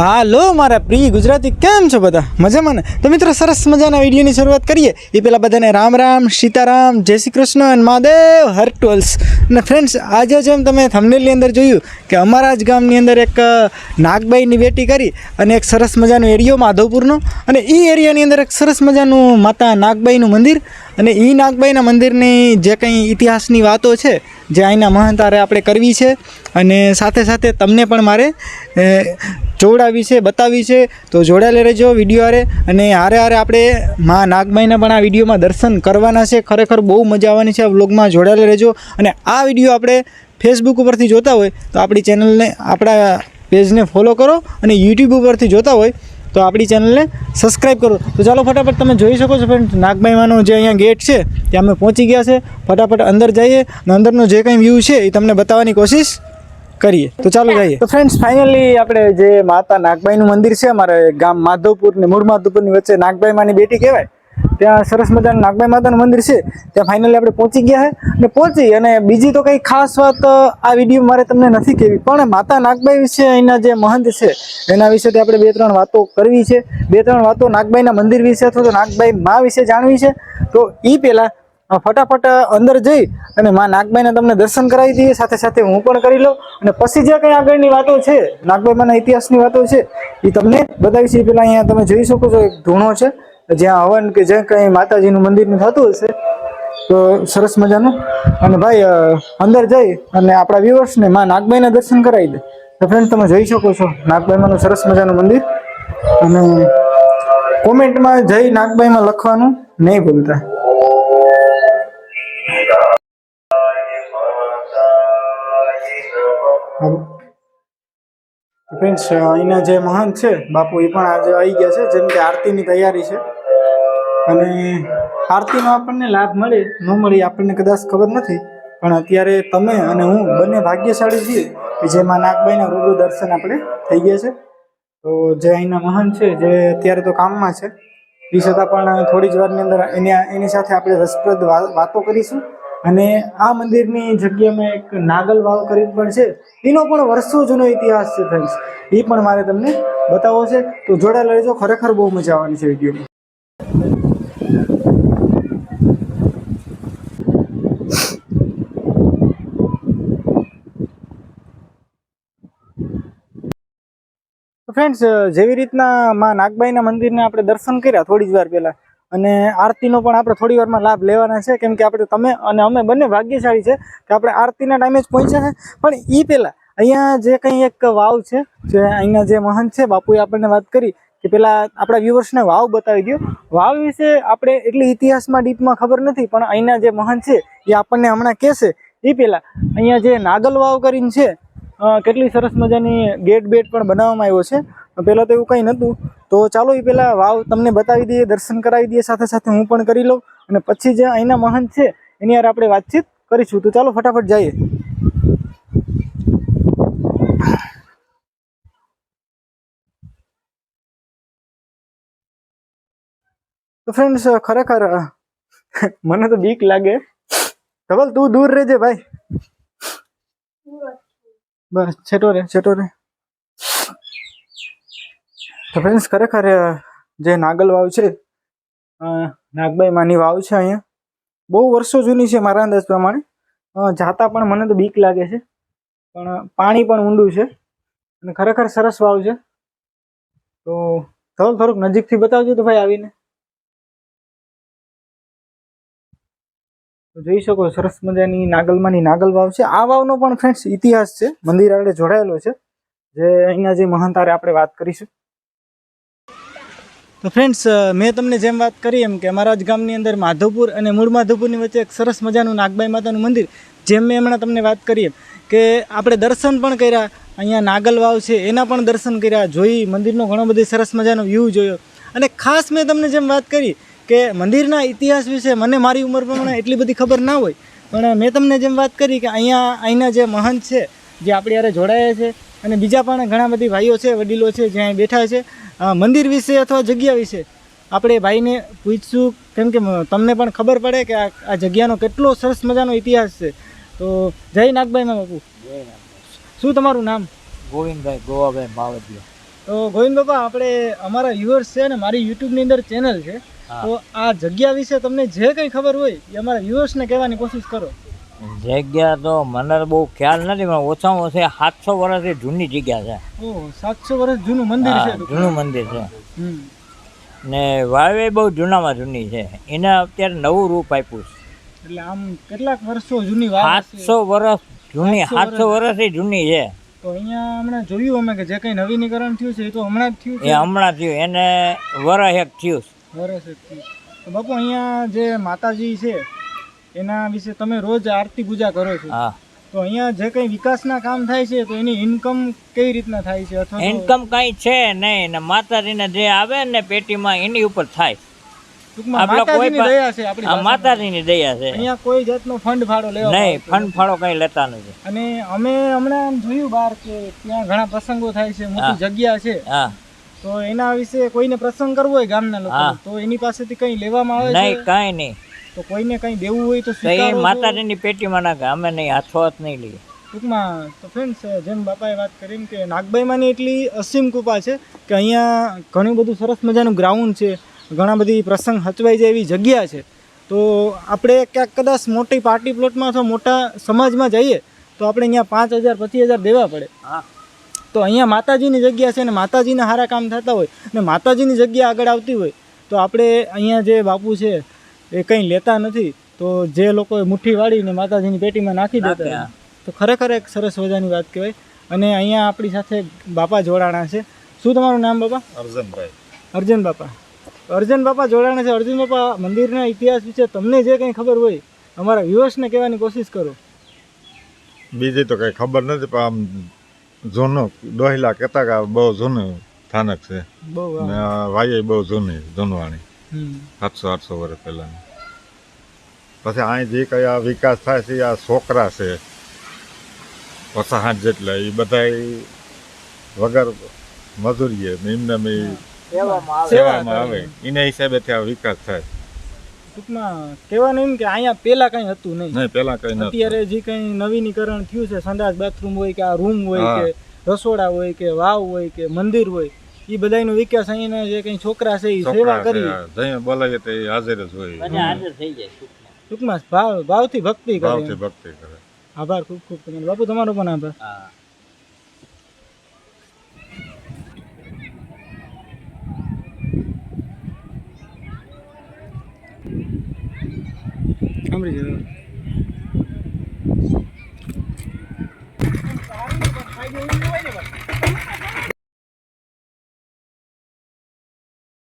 હાલો, મારા પ્રિય ગુજરાતી, કેમ છો બધા? મજામાં ને? તો મિત્રો, સરસ મજાના વિડીયોની શરૂઆત કરીએ. એ પહેલાં બધાને રામ રામ, સીતારામ, જય શ્રી કૃષ્ણ અને મહાદેવ હર્ટોલ્સ અને ફ્રેન્ડ્સ આજે જેમ તમે થંબનેલની અંદર જોયું કે અમારા જ ગામની અંદર એક નાગબાઈની બેટી કરી અને એક સરસ મજાનો એરિયો, માધવપુરનો. અને એ એરિયાની અંદર એક સરસ મજાનું માતા નાગબાઈનું મંદિર અને એ નાગબાઈના મંદિરની જે કંઈ ઇતિહાસની વાતો છે, જે અહીંના મહંતારે આપણે કરવી છે, અને સાથે સાથે તમને પણ મારે જોડાવી છે, બતાવી છે, તો જોડાયેલા રહેજો વીડિયો હારે, અને હારે હારે આપણે મા નાગબાઈના પણ આ વિડીયોમાં દર્શન કરવાના છે, ખરેખર બહુ મજા આવવાની છે, આ વ્લોગમાં જોડાયેલા રહેજો, અને આ વીડિયો આપણે ફેસબુક ઉપરથી જોતા હોય, તો આપણી ચેનલને, આપણા પેજને ફોલો કરો, અને યુટ્યુબ ઉપરથી જોતા હોય તો આપણી ચેનલને સબસ્ક્રાઈબ કરો. તો ચાલો ફટાફટ તમે જોઈ શકો છો ફ્રેન્ડ નાગબાઈમાંનો જે અહીંયા ગેટ છે, ત્યાં અમે પહોંચી ગયા છે. ફટાફટ અંદર જઈએ અને અંદરનો જે કંઈ વ્યૂ છે, એ તમને બતાવવાની કોશિશ કરીએ. તો ચાલો જઈએ. તો ફ્રેન્ડ્સ ફાઇનલી આપણે જે માતા નાગબાઈનું મંદિર છે, અમારે ગામ માધવપુર ને મૂળ માધવપુરની વચ્ચે નાગબાઈ માની બેટી કહેવાય. ત્યાં સરસ મજાનું નાગબાઈ માતાનું મંદિર છે. ત્યાં ફાઇનલી આપણે પહોંચી ગયા છે અને પહોંચી અને બીજી તો કંઈ ખાસ વાત આ વીડિયો મારે તમને નથી કહેવી પણ માતા નાગબાઈ વિશે અહીંના જે મહંત છે, એના વિશેથી આપણે બે ત્રણ વાતો કરવી છે. બે ત્રણ વાતો નાગબાઈના મંદિર વિશે અથવા તો નાગબાઈ મા વિશે જાણવી છે. તો એ પહેલાં ફટાફટ અંદર જઈ અને માં નાગબાઈને તમને દર્શન કરાવી દઈએ. સાથે સાથે હું પણ કરી લઉં. અને પછી જે કંઈ આગળની વાતો છે, નાગબાઈમાંના ઇતિહાસની વાતો છે એ તમને બતાવી છે પેલા અહીંયા તમે જોઈ શકો છો, એક ધૂણો છે. જ્યાં હવન કે જે કંઈ માતાજીનું મંદિરનું થતું હશે, તો સરસ મજાનું. અને ભાઈ અંદર જઈ અને આપણા વ્યુઅર્સને માં નાગબાઈના દર્શન કરાવી દે. તો ફ્રેન્ડ તમે જોઈ શકો છો નાગબાઈમાંનું સરસ મજાનું મંદિર. અને કોમેન્ટમાં જય નાગબાઈમાં લખવાનું નહીં ભૂલતા. ફ્રેન્ડ્સ અહીંના જે મહંત છે, બાપુ એ પણ આજે આવી ગયા છે, જેમ કે આરતીની તૈયારી છે. અને આરતીનો આપણને લાભ મળે, ન મળે આપણને કદાચ ખબર નથી. પણ અત્યારે તમે અને હું બંને ભાગ્યશાળી છીએ કે જેમાં નાગબાઈના રૂબરૂ દર્શન આપણે થઈ ગયા છે. તો જે અહીંના મહાન છે, જે અત્યારે તો કામમાં છે, એ છતાં પણ થોડી જ વારની અંદર એની એની સાથે આપણે રસપ્રદ વાતો કરીશું. અને આ મંદિરની જગ્યામાં એક નાગલ વાવ કરી પણ છે. એનો પણ વર્ષો જૂનો ઇતિહાસ છે ફ્રેન્ડ્સ એ પણ મારે તમને બતાવવો છે. તો જોડાયેલા રહેજો, ખરેખર બહુ મજા આવવાની છે વિડીયોમાં. ફ્રેન્ડ્સ જેવી રીતના માં નાગબાઈના મંદિરને આપણે દર્શન કર્યા થોડી જ વાર પહેલાં, અને આરતીનો પણ આપણે થોડી વારમાં લાભ લેવાના છે, કેમ કે આપણે તમે અને અમે બંને ભાગ્યશાળી છે કે આપણે આરતીના ટાઈમે જ પહોંચ્યા છે. પણ એ પહેલાં, અહીંયા જે કંઈ એક વાવ છે, જે અહીંના જે મહંત છે, બાપુએ આપણને વાત કરી કે પેલા આપણા વ્યુઅર્સને વાવ બતાવી દો વાવ વિશે આપણે એટલી ઇતિહાસમાં ડીપમાં ખબર નથી, પણ અહીંના જે મહંત છે, એ આપણને હમણાં કહેશે. એ પહેલાં, અહીંયા જે નાગલ વાવ કરીને છે કેટલી સરસ મજાની ગેટ બેટ પણ બનાવવામાં આવ્યો છે. પહેલાં તો એવું કંઈ નહોતું. તો ચાલો એ પહેલાં વાવ તમને બતાવી દઈએ, દર્શન કરાવી દઈએ, સાથે સાથે હું પણ કરી લઉં. અને પછી જે અહીંના મહંત છે, એની યાર આપણે વાતચીત કરીશું. તો ચાલો ફટાફટ જઈએ. તો ફ્રેન્ડ્સ ખરેખર મને તો બીક લાગે. ધવલ, તું દૂર રહેજે ભાઈ. બસ, છેટો રે છેટો રે. તો ફ્રેન્ડ્સ ખરેખર જે નાગલ વાવ છે નાગભાઈ માની વાવ છે અહીંયા, બહુ વર્ષો જૂની છે મારા અંદાજ પ્રમાણે. જાતા પણ મને તો બીક લાગે છે, પણ પાણી પણ ઊંડું છે, અને ખરેખર સરસ વાવ છે. તો ધવલ થોડુંક નજીકથી બતાવજો તો ભાઈ આવીને. જોઈ શકો સરસ મજાની નાગલમાંની નાગલ વાવ છે. આ વાવનો પણ ફ્રેન્ડ્સ ઇતિહાસ છે, મંદિર આગળ જોડાયેલો છે. જે અહીંના જે મહંતારે આપણે વાત કરીશું. તો ફ્રેન્ડ્સ મેં તમને જેમ વાત કરી એમ કે અમારા જ ગામની અંદર માધવપુર અને મૂળ માધવપુરની વચ્ચે એક સરસ મજાનું નાગબાઈ માતાનું મંદિર, જેમ મેં હમણાં તમને વાત કરી એમ કે આપણે દર્શન પણ કર્યા, અહીંયા નાગલ વાવ છે, એના પણ દર્શન કર્યા, જોઈ મંદિરનો ઘણો બધી સરસ મજાનો વ્યૂ જોયો. અને ખાસ મેં તમને જેમ વાત કરી કે મંદિરના ઇતિહાસ વિશે મને મારી ઉંમર પ્રમાણે એટલી બધી ખબર ના હોય પણ મેં તમને જેમ વાત કરી કે અહીંયા અહીંના જે મહંત છે જે આપણી યારે જોડાયા છે અને બીજા પણ ઘણા બધી ભાઈઓ છે વડીલો છે જે અહીં બેઠા છે મંદિર વિશે અથવા જગ્યા વિશે આપણે ભાઈને પૂછશું. કેમ કે તમને પણ ખબર પડે કે આ આ જગ્યાનો કેટલો સરસ મજાનો ઇતિહાસ છે. તો જય નાગભાઈ બાપુ શું તમારું નામ? ગોવિંદભાઈ ગોવાભાઈ માવડિયા તો ગોવિંદ બાપા આપણે અમારા વ્યુઅર્સ છે અને મારી યુટ્યુબની અંદર ચેનલ છે. તો આ જગ્યા વિશે તમને જે કંઈ ખબર હોય એ અમારા વ્યુઅર્સને કહેવાની કોશિશ કરો. જગ્યા તો મને બહુ ખ્યાલ નથી પણ ઓછામાં ઓછી સાતસો વર્ષથી જૂની જગ્યા છે. સાતસો વર્ષ જૂનું મંદિર છે જૂનું મંદિર છે. ને વાવે બહુ જૂનામાં જૂની છે. એને અત્યારે નવું રૂપ આપ્યું છે. એટલે આમ કેટલાક વર્ષો જૂની સાતસો વર્ષ જૂની સાતસો વર્ષથી જૂની છે. તો અહીંયા હમણાં જોયું અમે કે જે કંઈ નવીનીકરણ થયું છે એ તો હમણાં જ થયું એ હમણાં થયું એને વરસ એક થયું છે. વર્ષ તો બાપુ અહીંયા જે માતાજી છે એના વિશે તમે રોજ આરતી પૂજા કરો છો. હા. તો અહીંયા જે કંઈ વિકાસના કામ થાય છે તો એની ઇન્કમ કઈ રીતના થાય છે અથવા ઇન્કમ કઈ છે નહીં ને માતાજીને જે આવે ને પેટીમાં એની ઉપર થાય. ટૂંકમાં આપણે કોઈ માતાજીની દયા છે અહીંયા કોઈ જાતનો ફંડ ફાળો લેવા નહીં ફંડ ફાળો કઈ લેતા નથી. અને અમે હમણાં જોયું બહાર કે ત્યાં ઘણા પ્રસંગો થાય છે મોટી જગ્યા છે. હા. તો એના વિશે કોઈને પ્રસંગ કરવો હોય ગામના લોકો તો એની પાસેથી કંઈ લેવામાં આવે નહીં કાંઈ નહીં. તો કોઈને કંઈ દેવું હોય તો એ? માતાજીની પેટીમાં નાખે અમે નહીં હાથો હાથ નહીં લઈએ. ટૂંકમાં તો ફ્રેન્ડ્સ જેમ બાપાએ વાત કરી કે નાગબાઈમાંની એટલી અસીમ કૃપા છે કે અહીંયા ઘણું બધું સરસ મજાનું ગ્રાઉન્ડ છે ઘણા બધી પ્રસંગ હચવાઈ જાય એવી જગ્યા છે. તો આપણે ક્યાંક કદાચ મોટી પાર્ટી પ્લોટમાં અથવા મોટા સમાજમાં જઈએ તો આપણે અહીંયા પાંચ હજાર પચીસ હજાર દેવા પડે. હા. તો અહીંયા માતાજીની જગ્યા છે ને માતાજીના સારા કામ થતા હોય ને માતાજીની જગ્યા આગળ આવતી હોય તો આપણે અહીંયા જે બાપુ છે એ કંઈ લેતા નથી તો જે લોકોએ મુઠ્ઠી વાળીને માતાજીની પેટીમાં નાખી દેતા તો ખરેખર એક સરસ મજાની વાત કહેવાય. અને અહીંયા આપણી સાથે બાપા જોડાણા છે. શું તમારું નામ બાપા? અર્જનભાઈ. અર્જુન બાપા. અર્જુન બાપા જોડાણા છે. અર્જુન બાપા મંદિરના ઇતિહાસ વિશે તમને જે કંઈ ખબર હોય અમારા વ્યુઅર્સને કહેવાની કોશિશ કરો. બીજી તો કંઈ ખબર નથી પણ આમ જૂનું ડોહિલા કહેતા કે આ બહુ જૂનું સ્થાનક છે. ને વાય બહુ જૂની જૂનવાણી. સાતસો આઠસો વર્ષ પહેલાની. પછી અહીં જે કઈ આ વિકાસ થાય છે આ છોકરા છે વસાહત જેટલા એ બધા વગર મજૂરીએ એમને સેવામાં આવે. એના હિસાબે ત્યાં વિકાસ થાય. ટૂંકમાં કહેવાનું એમ કે અહીંયા પહેલાં કંઈ હતું નહીં. નહીં પેલા કઈ નથી અત્યારે જે કંઈ નવીનીકરણ થયું છે સંડાસ બાથરૂમ હોય કે આ રૂમ હોય કે રસોડા હોય કે વાવ હોય કે મંદિર હોય એ બધાનો વિકાસ અહીંના જે કંઈ છોકરા છે એ સેવા કરી. બોલાવીએ તો એ હાજર જ હોય. બધા હાજર થઈ જાય ટૂંકમાં. ટૂંકમાં ભાવ ભાવથી ભક્તિ કરે. ભાવથી ભક્તિ કરે. આભાર ખૂબ ખૂબ તમારો. બાપુ તમારો પણ આભાર. હા. ਮਰੀਜ਼